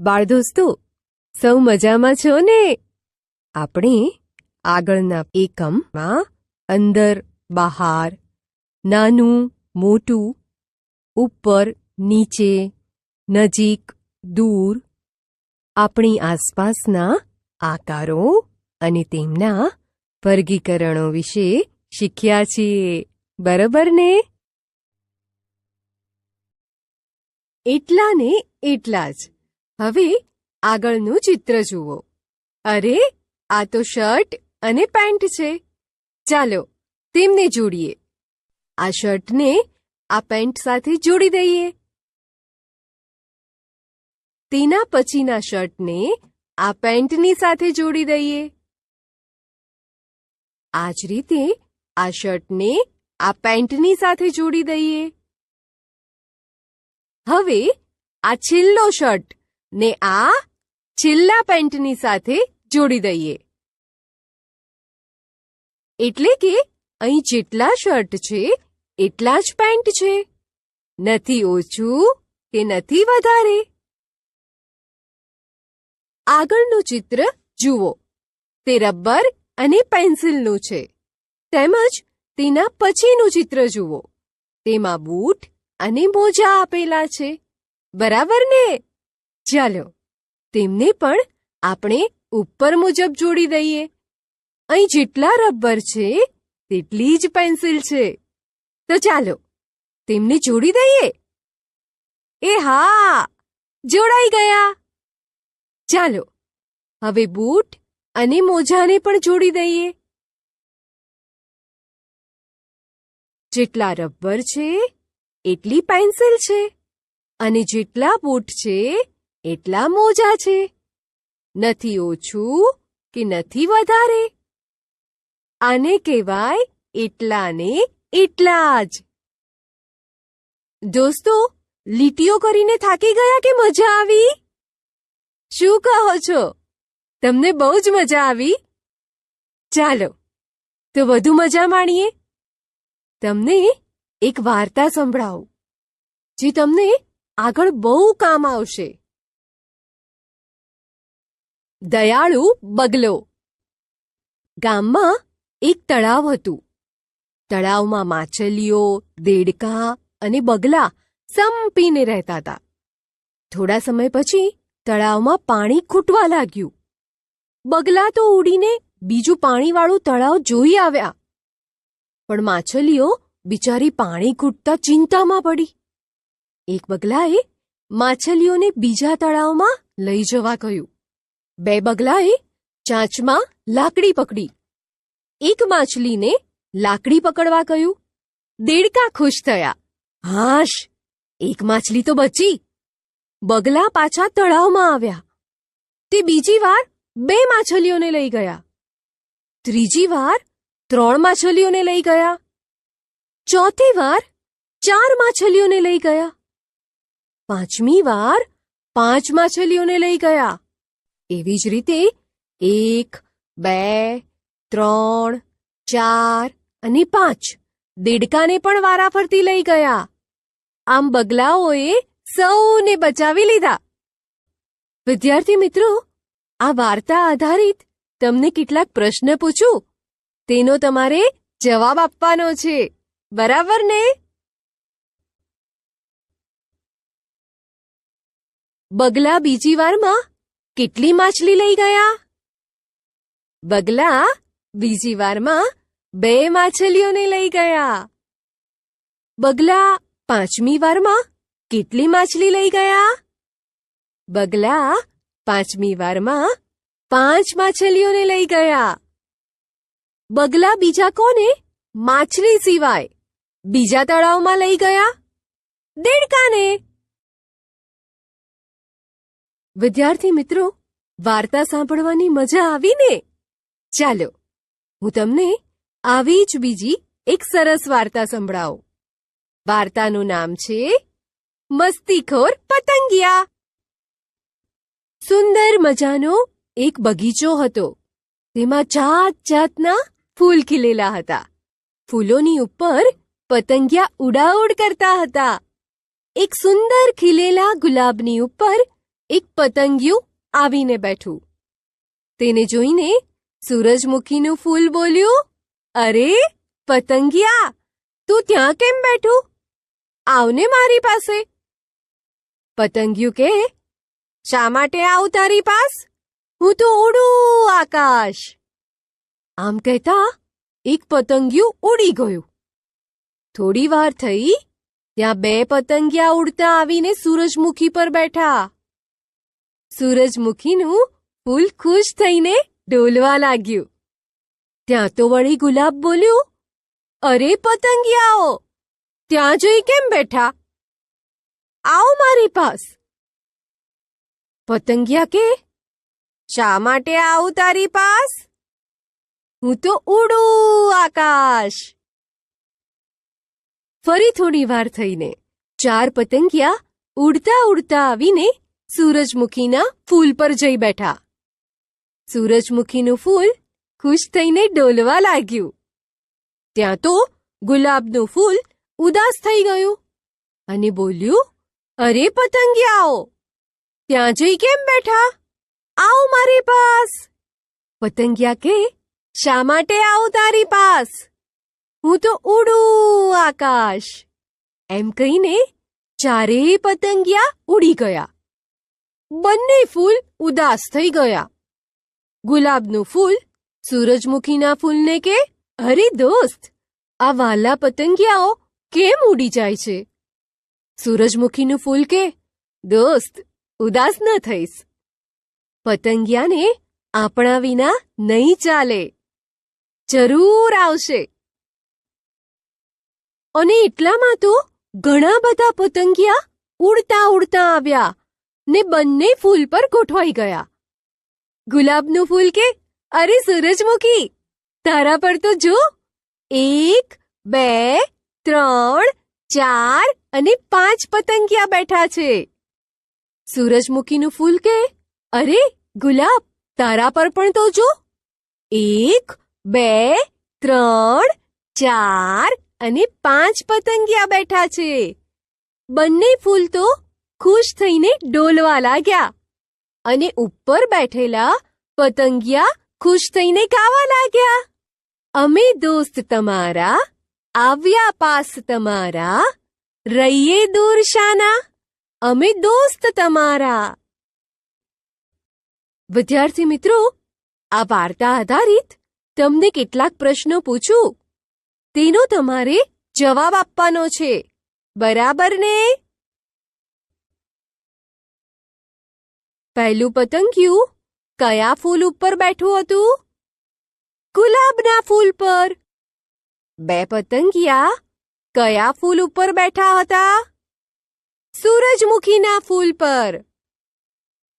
બાળ દોસ્તો સૌ મજામાં છો ને? આપણે આગળના એકમમાં અંદર, બહાર, નાનું, મોટું, ઉપર, નીચે, નજીક, દૂર, આપણી આસપાસના આકારો અને તેમના વર્ગીકરણો વિશે શીખ્યા છીએ. બરાબર ને? એટલા ને એટલા જ. હવે આગળનું ચિત્ર જુઓ. અરે, આ તો શર્ટ અને પેન્ટ છે. ચાલો, તેમને જોડીએ. આ શર્ટને આ પેન્ટ સાથે જોડી દઈએ. તેના પછીના શર્ટને આ પેન્ટની સાથે જોડી દઈએ. આ જ રીતે આ શર્ટને આ પેન્ટની સાથે જોડી દઈએ. હવે આ છેલ્લો શર્ટ ને આ છેલ્લા પેન્ટની સાથે જોડી દઈએ. એટલે કે અહીં જેટલા શર્ટ છે, એટલા જ પેન્ટ છે. નથી ઓછું કે નથી વધારે? આગળનું ચિત્ર જુઓ. તે રબર અને પેન્સિલનું છે. તેમજ તેના પછીનું ચિત્ર જુઓ. તેમાં બૂટ અને મોજા આપેલા છે. બરાબર ને? ચાલો, તેમને પણ આપણે ઉપર મુજબ જોડી દઈએ. અહીં જેટલા રબર છે, તેટલી જ પેન્સિલ છે. તો ચાલો, તેમને જોડી દઈએ. એ હા, જોડાઈ ગયા. ચાલો, હવે બૂટ અને મોજાને પણ જોડી દઈએ. જેટલા રબર છે, એટલી પેન્સિલ છે. અને જેટલા બૂટ છે એટલા મોજા છે. નથી ઓછું કે નથી વધારે? આને કહેવાય એટલા ને એટલા જ. દોસ્તો, લીટીઓ કરીને થાકી ગયા કે મજા આવી? શું કહો છો? તમને બહુ જ મજા આવી? ચાલો, તો વધુ મજા માણીએ. તમને એક વાર્તા સંભળાવું, જે તમને આગળ બહુ કામ આવશે. દયાળુ બગલો. ગામમાં એક તળાવ હતું. તળાવમાં માછલીઓ, દેડકા અને બગલા સંપીને રહેતા હતા. થોડા સમય પછી તળાવમાં પાણી ખૂટવા લાગ્યું. બગલા તો ઉડીને બીજું પાણીવાળું તળાવ જોઈ આવ્યા. પણ માછલીઓ બિચારી પાણી ખૂટતા ચિંતામાં પડી. એક બગલાએ માછલીઓને બીજા તળાવમાં લઈ જવા કહ્યું. બે બગલાએ ચાંચમાં લાકડી પકડી. એક માછલીને લાકડી પકડવા કહ્યું. દેડકા ખુશ થયા. હાશ, એક માછલી તો બચી. બગલા પાછા તળાવમાં આવ્યા. તે બીજી વાર બે માછલીઓને લઈ ગયા. ત્રીજી વાર ત્રણ માછલીઓને લઈ ગયા. ચોથી વાર ચાર માછલીઓને લઈ ગયા. પાંચમી વાર પાંચ માછલીઓને લઈ ગયા. એવી જ રીતે એક, બે, ત્રણ, ચાર અને પાંચ દેડકાને પણ વારાફરતી લઈ ગયા. આમ બગલાઓએ સૌને બચાવી લીધા. વિદ્યાર્થી મિત્રો, આ વાર્તા આધારિત તમને કેટલાક પ્રશ્ન પૂછું? તેનો તમારે જવાબ આપવાનો છે. બરાબર ને? બગલા બીજી વારમાં કેટલી માછલી લઈ ગયા બગલા બીજી વારમાં બે માછલીઓને લઈ ગયા બગલા પાંચમી વારમાં કેટલી માછલી લઈ ગયા બગલા પાંચમી વારમાં પાંચ માછલીઓને લઈ ગયા બગલા બીજા કોને માછલી સિવાય બીજા તળાવમાં લઈ ગયા દેડકાને વિદ્યાર્થી મિત્રો, વાર્તા સાંભળવાની મજા આવી ને ચાલો, હું તમને આવી જ બીજી એક સરસ વાર્તા સંભળાવું. વાર્તાનું નામ છે, મસ્તીખોર પતંગિયા. સુંદર મજાનો એક બગીચો હતો. તેમાં જાત જાતના ફૂલ ખીલેલા હતા. ફૂલોની ઉપર પતંગિયા ઉડાઉડ કરતા હતા. એક સુંદર ખીલેલા ગુલાબની ઉપર એક પતંગિયું આવીને બેઠું. તેને જોઈને સૂરજમુખીનું ફૂલ બોલ્યું, અરે, પતંગિયા, તું ત્યાં કેમ બેઠું? આવને મારી પાસે. પતંગિયું કે, શા માટે આવું તારી પાસ? હું તો ઉડું આકાશ. આમ કહેતા એક પતંગિયું ઉડી ગયું. થોડી વાર થઈ, ત્યાં બે પતંગિયા ઉડતા આવીને સૂરજમુખી પર બેઠા. સૂરજમુખીનું ફૂલ ખુશ થઈને ડોલવા લાગ્યું. ત્યાં તો વળી ગુલાબ બોલ્યું, અરે પતંગિયાઓ, ત્યાં જોઈ કેમ બેઠા? આવો મારી પાસ. પતંગિયા કે? શા માટે આવું તારી પાસ? હું તો ઉડું આકાશ. ફરી થોડી વાર થઈને ચાર પતંગિયા ઉડતા ઉડતા આવીને સૂરજમુખીના ફૂલ પર જઈ બેઠા. સૂરજમુખીનું ફૂલ ખુશ થઈને ડોલવા લાગ્યું. ત્યાં તો ગુલાબનું ફૂલ ઉદાસ થઈ ગયું અને બોલ્યું, અરે પતંગિયાઓ, ત્યાં જઈ કેમ બેઠા? આવો મારી પાસ. પતંગિયા કે, શા માટે આવો તારી પાસ? હું તો ઉડું આકાશ. એમ કહીને ચારેય પતંગિયા ઉડી ગયા. બંને ફૂલ ઉદાસ થઈ ગયા. ગુલાબનું ફૂલ, સૂરજમુખીના ફૂલને કે? અરે દોસ્ત, આ વાલા પતંગિયાઓ કેમ ઉડી જાય છે? સૂરજમુખીનું ફૂલ કે? દોસ્ત, ઉદાસ ન થઈશ. પતંગિયાને આપણા વિના નહીં ચાલે. જરૂર આવશે. અને એટલામાં તો ઘણા બધા પતંગિયા ઉડતા ઉડતા આવ્યા. ને બંને ફૂલ પર ગોઠવાઈ ગયા. ગુલાબનું ફૂલ કે અરે સૂરજમુખી? તારા પર તો જો. એક, બે, ત્રણ, ચાર અને પાંચ પતંગિયા બેઠા છે. સૂરજમુખીનું ફૂલ કે અરે ગુલાબ, તારા પર પણ તો જો. એક, બે, ત્રણ, ચાર અને પાંચ પતંગિયા બેઠા છે. બંને ફૂલ તો ખુશ થઈને ડોલવા લાગ્યા અને ઉપર બેઠેલા પતંગિયા ખુશ થઈને ગાવા લાગ્યા. અમે દોસ્ત તમારા, આવ્યા પાસ તમારા, રહીએ દૂર શાના, અમે દોસ્ત તમારા. વિદ્યાર્થી મિત્રો, આ વાર્તા આધારિત તમને કેટલાક પ્રશ્નો પૂછું. તેનો તમારે જવાબ આપવાનો છે. બરાબર ને? પહેલું પતંગિયું કયા? ફૂલ ઉપર બેઠું હતું? ગુલાબના ફૂલ પર. બે પતંગિયા કયા? ફૂલ ઉપર બેઠા હતા? સૂરજમુખીના ફૂલ પર.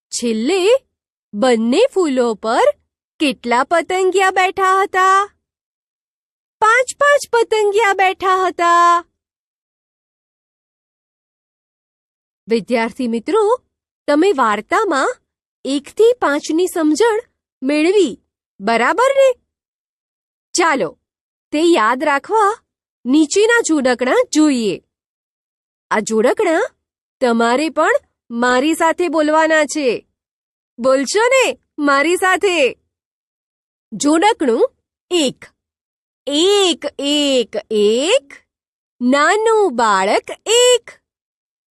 છેલ્લે, બંને ફૂલો પર કેટલા પતંગિયા બેઠા હતા? પાંચ પાંચ પતંગિયા બેઠા હતા? વિદ્યાર્થી મિત્રો તમે વાર્તામાં એકથી પાંચની સમજણ મેળવી, બરાબર ને? ચાલો, તે યાદ રાખવા નીચેના જોડકણા જોઈએ. આ જોડકણા તમારે પણ મારી સાથે બોલવાના છે. બોલશો ને મારી સાથે? જોડકણું એક. એક એક એક. નાનું બાળક એક.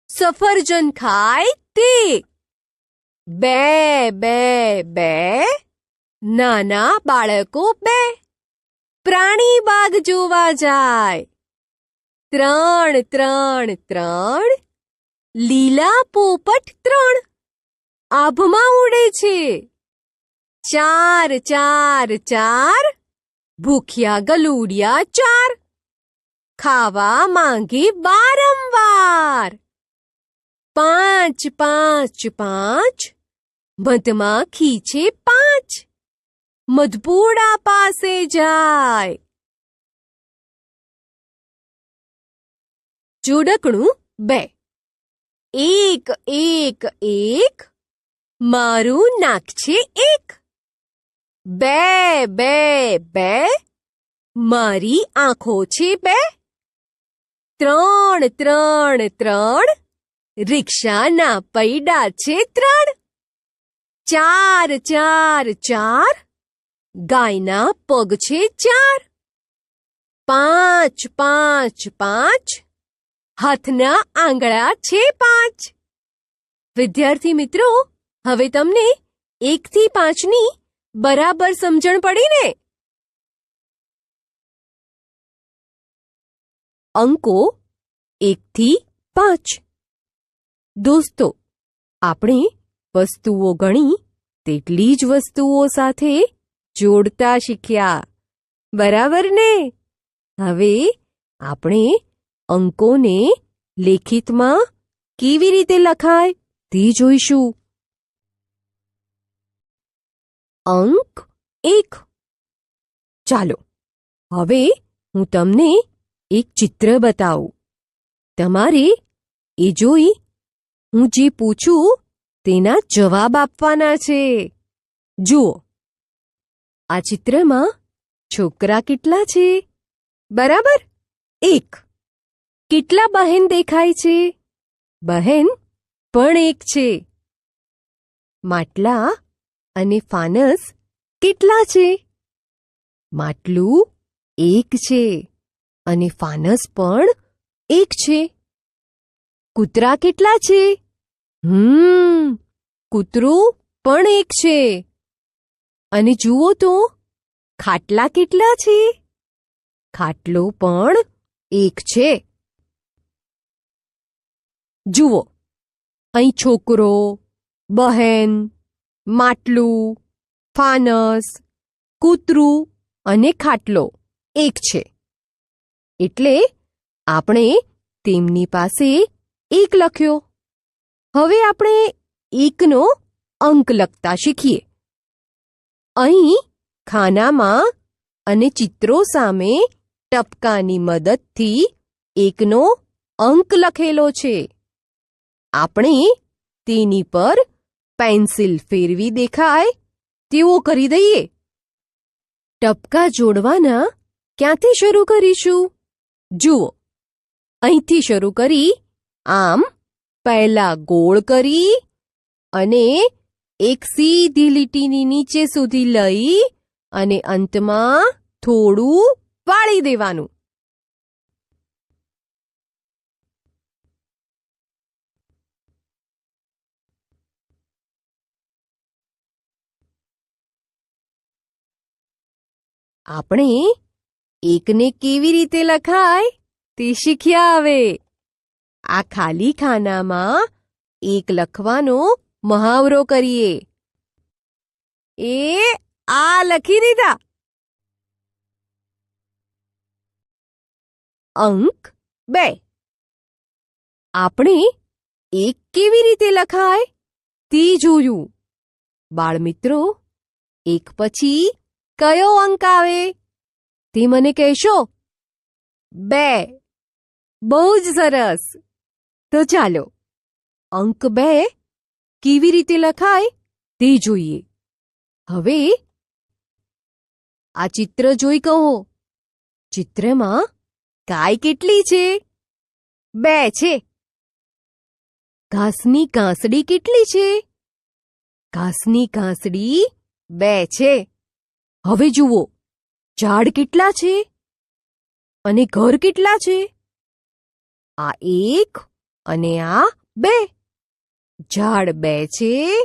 સફરજન ખાય તે બે બે બે. નાના બાળકો બે. પ્રાણી બાગ જોવા જાય. ત્રણ ત્રણ ત્રણ. લીલા પોપટ ત્રણ. આભમાં ઉડે છે. ચાર ચાર ચાર. ભૂખ્યા ગલુડિયા ચાર. ખાવા માંગે વારંવાર. પાંચ પાંચ પાંચ. મધમાં ખીચે પાંચ. મધપુડા પાસે જાય. જોડકણું બે. એક એક એક. મારું નાક છે એક. બે બે બે. મારી આંખો છે બે. ત્રણ ત્રણ ત્રણ. રિક્ષાના પૈડા છે ત્રણ. ચાર ચાર ચાર. ગાયના પગ છે ચાર. પાંચ પાંચ પાંચ. હાથના આંગળા છે પાંચ. વિદ્યાર્થી મિત્રો, હવે તમને એકથી પાંચની બરાબર સમજણ પડી ને? અંકો એકથી પાંચ. દોસ્તો, આપણે વસ્તુઓ ગણી, તેટલી જ વસ્તુઓ સાથે જોડતા શીખ્યા. બરાબર ને? હવે આપણે અંકોને લેખિતમાં કેવી રીતે લખાય તે જોઈશું. અંક એક. ચાલો, હવે હું તમને એક ચિત્ર બતાવું. તમારે એ જોઈ હું જે પૂછું તેના જવાબ આપવાના છે. જુઓ. આ ચિત્રમાં છોકરા કેટલા છે? બરાબર? એક. કેટલા બહેન દેખાય છે? બહેન પણ એક છે. માટલા અને ફાનસ કેટલા છે? માટલું એક છે અને ફાનસ પણ એક છે. કૂતરા કેટલા છે? હમ, કૂતરું પણ એક છે. અને જુઓ તો, ખાટલા કેટલા છે? ખાટલો પણ એક છે. જુઓ, અહીં છોકરો, બહેન, માટલું, ફાનસ, કૂતરું અને ખાટલો એક છે. એટલે આપણે તેમની પાસે એક લખ્યો. હવે આપણે એકનો અંક લખતા શીખીએ. અહીં ખાનામાં અને ચિત્રો સામે ટપકાની મદદથી એકનો અંક લખેલો છે. આપણે તેની પર પેન્સિલ ફેરવી દેખાય તેવો કરી દઈએ. ટપકા જોડવાના ક્યાંથી શરૂ કરીશું? જુઓ, અહીંથી શરૂ કરી આમ પહેલા ગોળ કરી અને એક સીધી લીટીની નીચે સુધી લઈ અને અંતમાં થોડું વાળી દેવાનું. આપણે એકને કેવી રીતે લખાય તે શીખ્યા હવે. આ ખાલી ખાનામાં એક લખવાનો મહાવરો કરીએ. એ આ લખી દીધા. અંક બે. આપણે એક કેવી રીતે લખાય તે જોયું. બાળમિત્રો, એક પછી કયો અંક આવે તે મને કહેશો? બે. બહુ જ સરસ. તો ચાલો, અંક બે કેવી રીતે લખાય તે જોઈએ. હવે આ ચિત્ર જોઈ કહો. ચિત્રમાં ગાય કેટલી છે? બે છે. ઘાસની કાંસડી કેટલી છે? ઘાસની કાંસડી બે છે. હવે જુઓ, ઝાડ કેટલા છે? અને ઘર કેટલા છે? આ એક અને આ બે. ઝાડ બે છે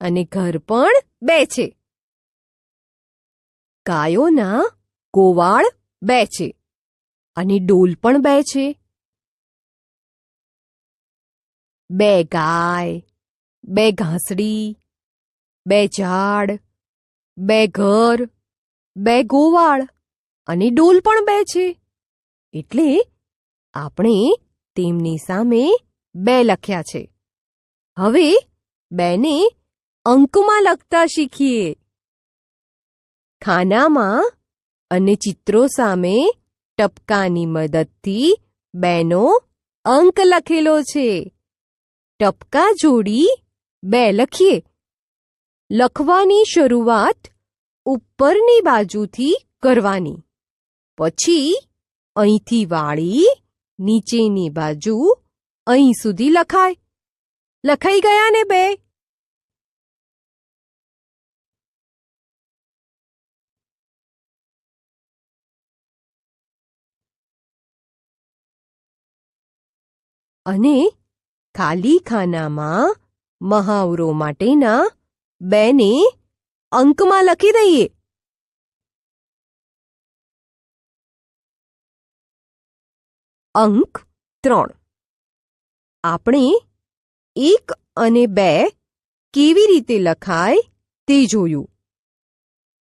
અને ઘર પણ બે છે. ગાયોના ગોવાળ બે છે અને ડોલ પણ બે છે. બે ગાય, બે ઘાસડી, બે ઝાડ, બે ઘર, બે ગોવાળ અને ડોલ પણ બે છે. એટલે આપણે તેમની સામે બે લખ્યા છે. હવે બેને અંકમાં લખતા શીખીએ. ખાનામાં અને ચિત્રો સામે ટપકાની મદદથી બેનો અંક લખેલો છે. ટપકા જોડી બે લખીએ. લખવાની શરૂઆત ઉપરની બાજુથી કરવાની. પછી અહીંથી વાળી નીચેની બાજુ અહીં સુધી લખાય. લખાઈ ગયા ને બે? અને ખાલી ખાનામાં મહાવરો માટેના બેને અંકમાં લખી દઈએ. અંક ત્રણ. આપણે એક અને બે કેવી રીતે લખાય તે જોયું.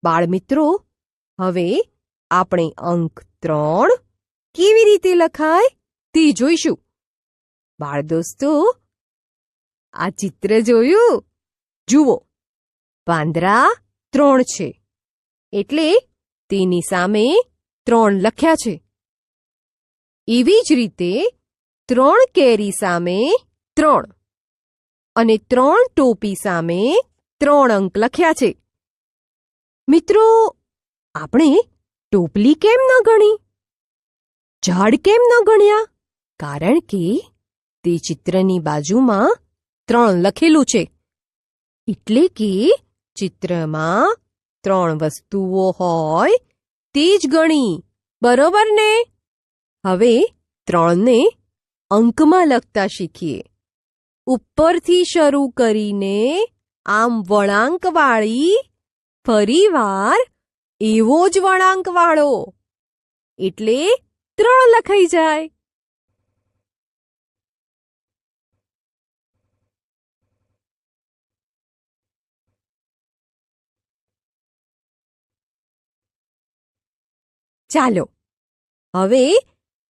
બાળમિત્રો, હવે આપણે અંક ત્રણ કેવી રીતે લખાય તે જોઈશું. બાળ દોસ્તો આ ચિત્ર જોયું? જુઓ, પાંદરા ત્રણ છે. એટલે તેની સામે ત્રણ લખ્યા છે. એવી જ રીતે ત્રણ કેરી સામે ત્રણ અને ત્રણ ટોપી સામે ત્રણ અંક લખ્યા છે. મિત્રો, આપણે ટોપલી કેમ ન ગણી? ઝાડ કેમ ન ગણ્યા? કારણ કે તે ચિત્રની બાજુમાં ત્રણ લખેલું છે. એટલે કે ચિત્રમાં ત્રણ વસ્તુઓ હોય તે જ ગણી. બરોબર ને? હવે ત્રણને અંકમાં લખતા શીખીએ. ઉપરથી શરૂ કરીને આમ વળાંકવાળી ફરીવાર એવો જ વળાંકવાળો. એટલે ત્રણ લખાઈ જાય. ચાલો, હવે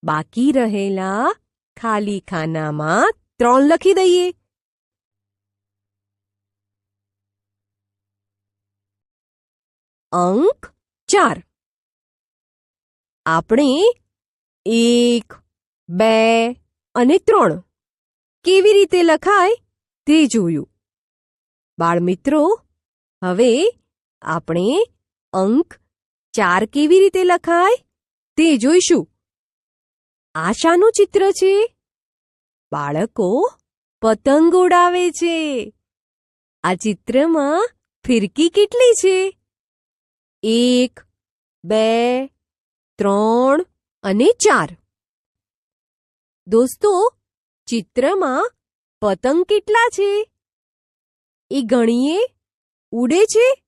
બાકી રહેલા ખાલી ખાનામાં ત્રણ લખી દઈએ. અંક ચાર. આપણે એક, બે અને ત્રણ કેવી રીતે લખાય તે જોયું. બાળમિત્રો, હવે આપણે અંક ચાર કેવી રીતે લખાય તે જોઈશું. આ શાનું ચિત્ર છે? બાળકો, પતંગ ઉડાવે છે. આ ચિત્રમાં ફિરકી કેટલી છે? એક, બે, ત્રણ અને ચાર. દોસ્તો, ચિત્રમાં પતંગ કેટલા છે? એ ગણીએ. ઉડે છે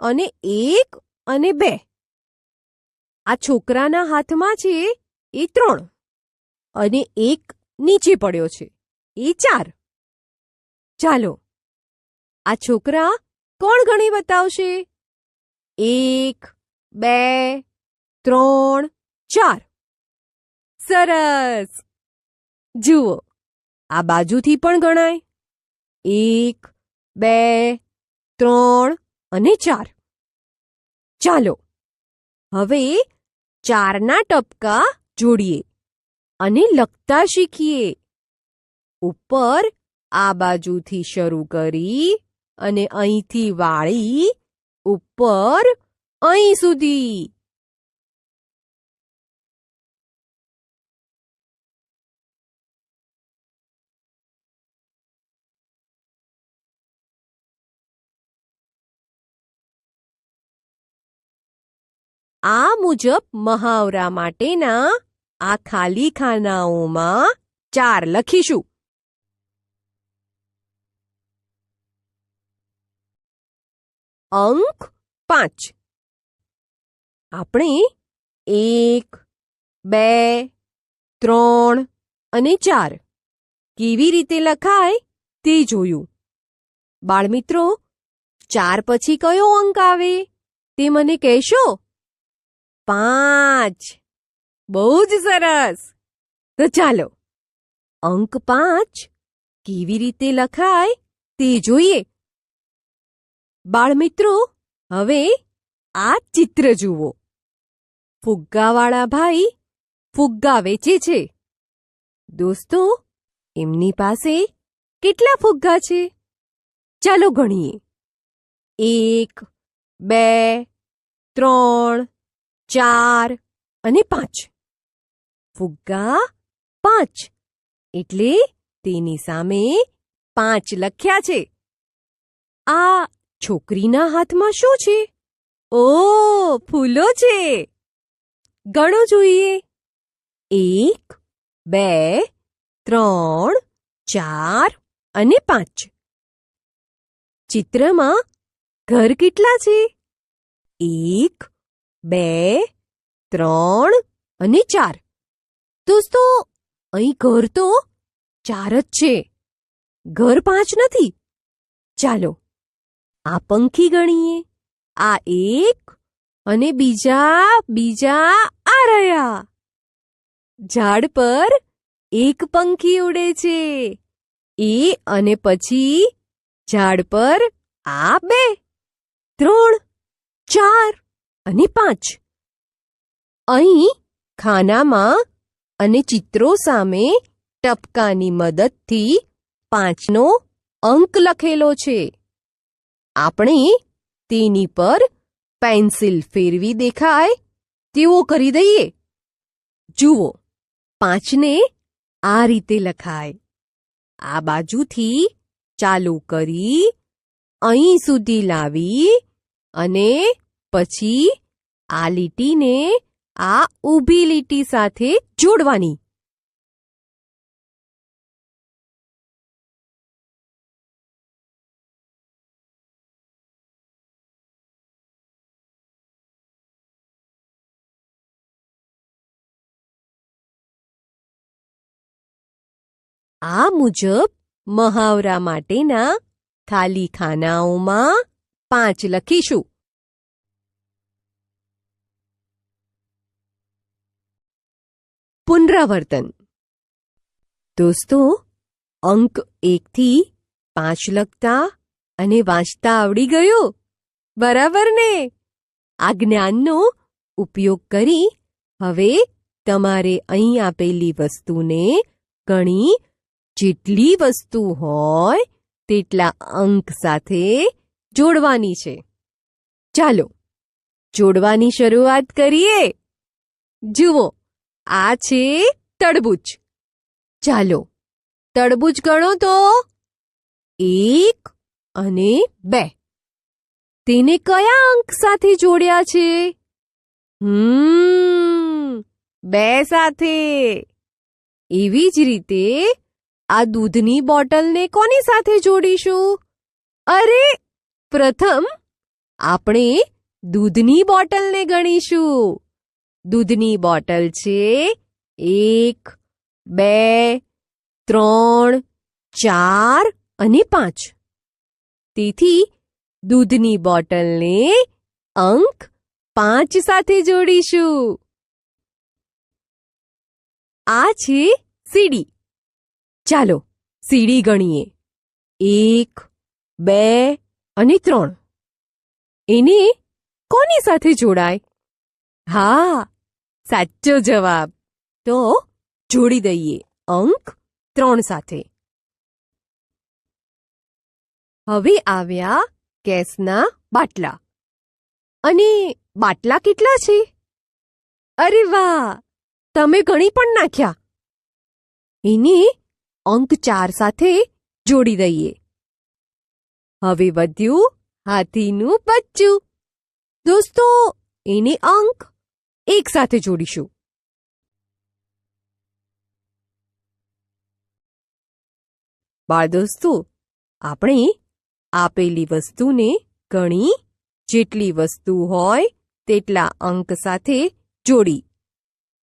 અને એક અને બે. આ છોકરાના હાથમાં છે એ ત્રણ. અને એક નીચે પડ્યો છે. એ ચાર. ચાલો. આ છોકરા કોણ ગણી બતાવશે? એક, બે, ત્રણ, ચાર. સરસ. જુઓ. આ બાજુથી પણ ગણાય. એક, બે, ત્રણ અને ચાર. ચાલો. હવે ચારના ટપકા જોડીએ. અને લખતા શીખીએ. ઉપર આ બાજુથી શરૂ કરી અને અહીંથી વાળી ઉપર અહીં સુધી. આ મુજબ મહાવરા માટેના આ ખાલી ખાનાઓમાં ચાર લખીશું. અંક પાંચ. આપણે એક, બે, ત્રણ અને ચાર કેવી રીતે લખાય તે જોયું. બાળમિત્રો, ચાર પછી કયો અંક આવે તે મને કહેશો? પાંચ. બહુ જ સરસ. તો ચાલો, અંક પાંચ કેવી રીતે લખાય તે જોઈએ. બાળમિત્રો, હવે આ ચિત્ર જુઓ. ફુગ્ગાવાળા ભાઈ ફુગ્ગા વેચે છે. દોસ્તો, એમની પાસે કેટલા ફુગ્ગા છે? ચાલો ગણીએ. એક, બે, ત્રણ, ચાર અને પાંચ. ફુગ્ગા પાંચ. એટલે તેની સામે પાંચ લખ્યા છે. આ છોકરીના હાથમાં શું છે? ઓ, ફૂલો છે. ગણો જોઈએ. એક, બે, ત્રણ, ચાર અને પાંચ. ચિત્રમાં ઘર કેટલા છે? એક, બે, ત્રણ અને ચાર. દોસ્તો, અહીં ઘર તો ચાર જ છે. ઘર પાંચ નથી. ચાલો, આ પંખી ગણીએ. આ એક અને બીજા બીજા આ રહ્યા. ઝાડ પર એક પંખી ઉડે છે. એ અને પછી ઝાડ પર આ બે, ત્રણ, ચાર અને પાંચ. અહીં ખાનામાં અને ચિત્રો સામે ટપકાની મદદથી પાંચનો અંક લખેલો છે. આપણે તેની પર પેન્સિલ ફેરવી દેખાય તેવો કરી દઈએ. જુઓ, પાંચને આ રીતે લખાય. આ બાજુથી ચાલુ કરી, અહીં સુધી લાવી અને પછી આ લીટીને આ ઊભી લીટી સાથે જોડવાની. આ મુજબ મહાવરા માટેના ખાલી ખાનાઓમાં પાંચ લખીશું. પુનરાવર્તન. દોસ્તો, અંક એકથી પાંચ લખતા અને વાંચતા આવડી ગયો? બરાબર ને? આ જ્ઞાનનો ઉપયોગ કરી હવે તમારે અહીં આપેલી વસ્તુને ગણી જેટલી વસ્તુ હોય તેટલા અંક સાથે જોડવાની છે. ચાલો, જોડવાની શરૂઆત કરીએ. જુઓ આ છે તડબૂચ ચાલો તડબૂચ ગણો તો એક અને બે. તેને કયા અંક સાથે જોડ્યા છે? હમ, બે સાથે. એવી જ રીતે આ દૂધની બોટલને કોની સાથે જોડીશું? અરે, પ્રથમ આપણે દૂધની બોટલને ગણીશું. દૂધની બોટલ છે. એક, બે, ત્રણ, ચાર અને પાંચ. તેથી દૂધની બોટલને અંક પાંચ સાથે જોડીશું. આ છે સીડી. ચાલો સીડી ગણીએ. એક, બે અને ત્રણ. એને કોની સાથે જોડાય? હા, સાચો જવાબ. તો, જોડી દઈએ અંક ત્રણ સાથે. હવે આવ્યા ગેસના બાટલા. અને બાટલા કેટલા છે? અરે વાહ, તમે ગણી પણ નાખ્યા. એને અંક ચાર સાથે જોડી દઈએ. હવે વધ્યું હાથીનું બચ્ચું. દોસ્તો, એને અંક એક સાથે જોડીશું. બાળ દોસ્તો આપણે આપેલી વસ્તુને ગણી જેટલી વસ્તુ હોય તેટલા અંક સાથે જોડી.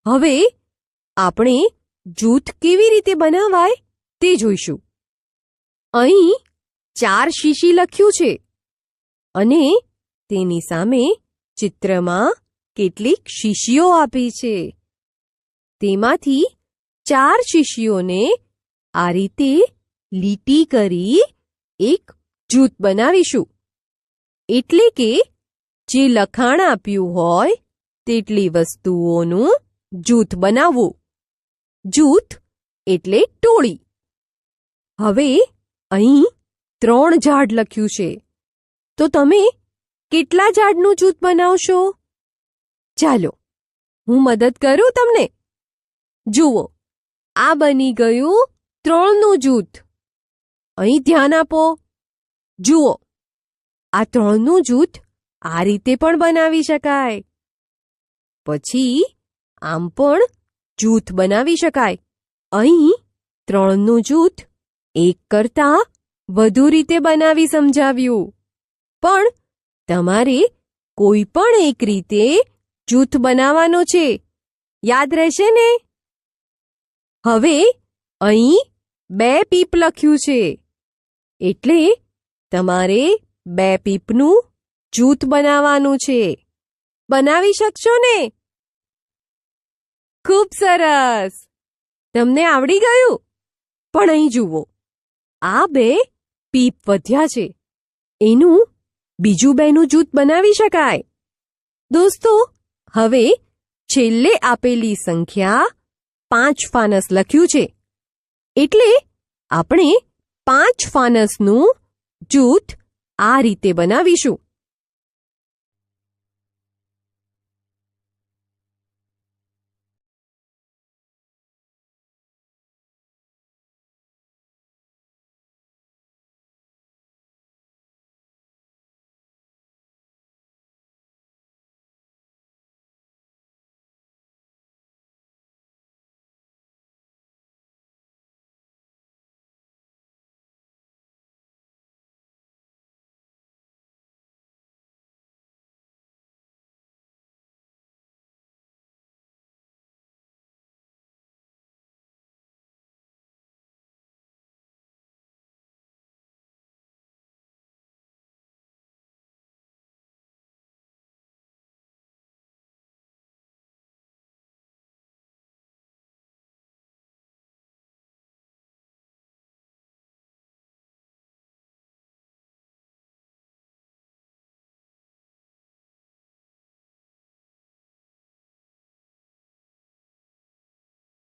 હવે આપણે જૂથ કેવી રીતે બનાવાય તે જોઈશું. અહીં ચાર શીશી લખ્યું છે અને તેની સામે ચિત્રમાં કેટલીક શીશીઓ આપી છે. તેમાંથી ચાર શીશીઓને આ રીતે લીટી કરી એક જૂથ બનાવીશું. એટલે કે જે લખાણ આપ્યું હોય તેટલી વસ્તુઓનું જૂથ બનાવવું. જૂથ એટલે ટોળી. હવે અહીં ત્રણ ઝાડ લખ્યું છે. તો તમે કેટલા ઝાડનું જૂથ બનાવશો? ચાલો, હું મદદ કરું તમને? જુઓ, આ બની ગયું ત્રણનું જૂથ. અહીં ધ્યાન આપો. જુઓ, આ ત્રણનું જૂથ આ રીતે પણ બનાવી શકાય. પછી, આમ પણ જૂથ બનાવી શકાય. અહીં ત્રણનું જૂથ એક કરતા વધુ રીતે બનાવી સમજાવ્યું. પણ, તમારે કોઈ પણ એક રીતે જૂથ બનાવવાનો છે. યાદ રહેશે ને? હવે અહીં બે પીપ લખ્યું છે. એટલે તમારે બે પીપનું જૂથ બનાવવાનું છે. બનાવી શકશો ને? ખૂબ સરસ! તમને આવડી ગયું? પણ અહીં જુઓ, આ બે પીપ વધ્યા છે. એનું બીજું બેનું જૂથ બનાવી શકાય. દોસ્તો હવે છેલ્લે આપેલી સંખ્યા પાંચ ફાનસ લખ્યું છે. એટલે આપણે પાંચ ફાનસનું જૂથ આ રીતે બનાવીશું.